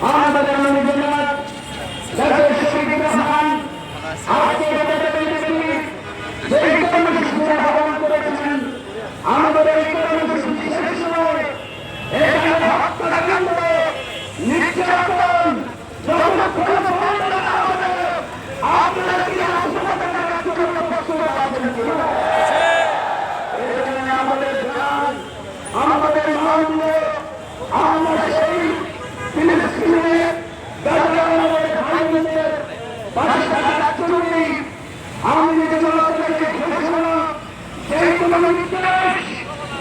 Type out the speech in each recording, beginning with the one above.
啊，大家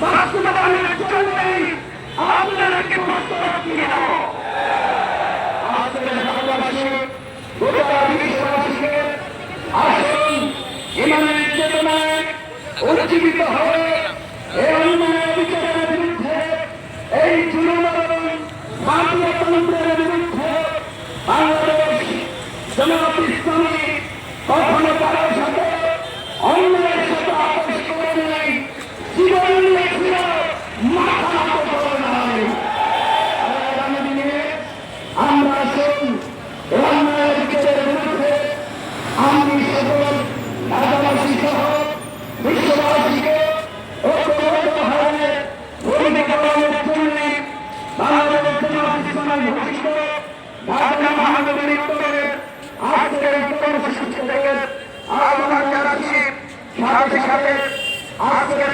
বাস্তবায়নের জন্যই আপনাদেরকে বাস্তবতা দিয়ে দেব আপনাদের বাংলাবাসী গোটা বিশ্ববাসীকে আসুন ইমানের চেতনায় উজ্জীবিত হয়ে এই অন্যায় বিচারের বিরুদ্ধে এই তৃণমূল মাফিয়াতন্ত্রের বিরুদ্ধে বাংলাদেশ জনগণ কখনো কারোর সাথে আপনার ঘোষিত ঢাকা মহানগরী উত্তরে আজকের এই কর্মসূচি থেকে আমরা আজকের